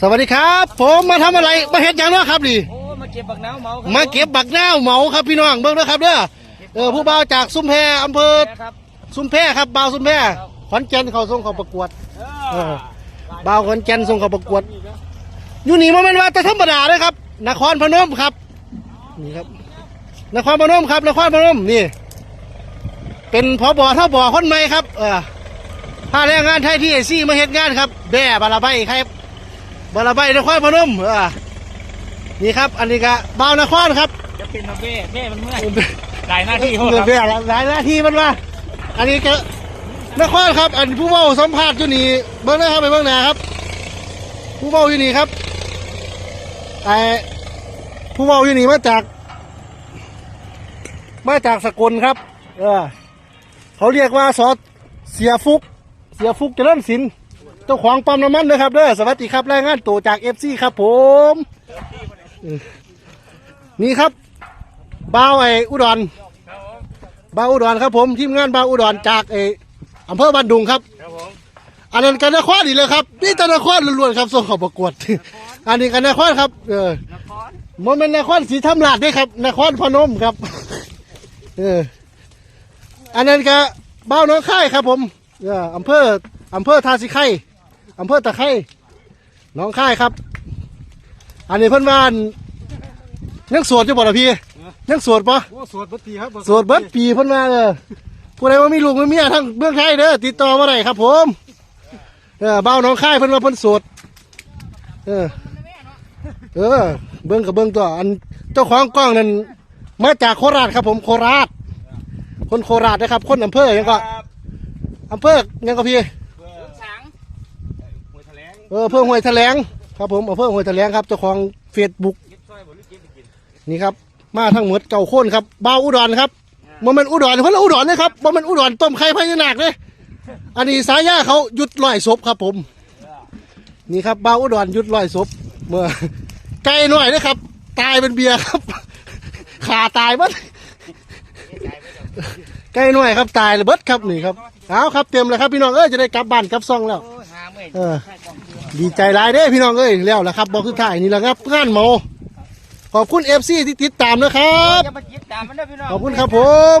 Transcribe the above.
สวัสดีครับ ผมมาทำอะไรมาเห็นอย่างเนาะครับนี่โอ้มาเก็บบักน้าวเมาครับมาเก็บบักนาวเหมาครับพี่น้องเบิ่งด้วยครับเด้อเออผู้บ่าวจากซุ้มแพอำเภอครับ ซุ้มแพครับบ่าวซุ้มแพขอนแก่นเขาส่งเขาประกวดเออบ่าวขอนแก่นส่งเขาประกวดอยู่นี่มันเป็นว่าแต่ธรรมดาเลยครับ นครพนมครับนี่ครับ นครพนมครับ นครพนมนี่ เป็นพอบอท่าบอคนใหม่ครับ เออพาแรงงานไทยที่ไอซี่มาเฮ็ดงานครับแบ่บาลาใบครับ บาลาใบนครพนมเออนี่ครับ อันนี้ก็บ่าวนครครับ จะเป็นมาเบ้เบ้มันเมื่อยหลายหน้าที่โหดเออครับแบ่หลายหน้าที่มันว่า อันนี้ก็นครครับ อันผู้เมาสัมภาษณ์อยู่นี่เบิ้งนะครับไปเบิ้งหนาครับ ผู้เมาอยู่นี่ครับไอผู้เมาอยู่นี่มาจาก มาจากสกลครับ เออเขาเรียกว่าซอสเสียฟุก เสียฟุกเจริญศิลป์ เจ้าของปั๊มน้ำมันนะครับเด้อสวัสดีครับรายงานตัวจากเอฟซีครับผมเออนี่ครับบ้าวไออุดรบ้าวอุดรครับผมทีมงานบ้าวอุดรจากไออำเภอบ้านดุงครับครับผมอันนั้นกันนครอีกเลยครับนี่แตนครล้วนๆครับส่งเขับประกวด อันนี้กันนครครับ เออนครมันเป็นนครศรีธรรมราชด้วยครับนครพนมครับ เออ อันนั้นก็บ้าวน้องค่ายครับผม เอออำเภออำเภอทาสิไข่ อำเภอตะไคร่น้องค่ายครับ อันนี้เพิ่นว่าอันยังโสวดอยู่บ่ล่ะพี่ยังโสวดปะโอ้สวดปฏิครับโสวดเบิดปีเพิ่นว่าเออผู้ใดว่ามีลูกมีเมียทั้งเมืองไทยเด้อติดต่อมาได้ครับ ผมเออบ้าวน้องค่ายเพิ่นว่าเพิ่นโสวดเออเออ เบิ้งกับเบิ้งตัวอันเจ้าของกล้องนั้นมาจากโคราชครับ ผมโคราช คนโคราชนะครับ คนอำเภอยังก็อำเภอยังก็พี่สังหวย แถลงเอออำเภอห้วยแถลงครับผมอำเภอห้วยแถลงครับเจ้าของเฟซบุ๊กเก็บซอยบ่หรือเก็บไปกินนี่ครับมาทั้งหมดเก่าโค่นครับบ่าวอุดรครับบ่แมันอุดรเพิ่นละอุดรนะครับบ่แมันอุดรต้มไข่พญานาคเลยอันนี้สายยาเขาหยุดลอยศพครับผม นี่ครับบ่าวอุดรหยุดลอยศพเมื่อไก่หน่อยนะครับ ตายเป็นเบียร์ครับ ขาตายบัดไก่หน่อยครับตายเลยเบิดครับนี่ครับเอาครับเตรียมเลยครับพี่น้องเอ้ยจะได้กลับบ้านกลับซ่องแล้ว โอ้ยหา เมื่อยเออใช่กองเกลือดีใจหลายเด้พี่น้องเอ้ยแล้วละครับบอกคือถ่ายนี่แหละครับงานเมาขอบคุณเอฟซีที่ติดตามนะครับ อย่ามาจิบตามมันนะพี่น้อง ขอบคุณครับผม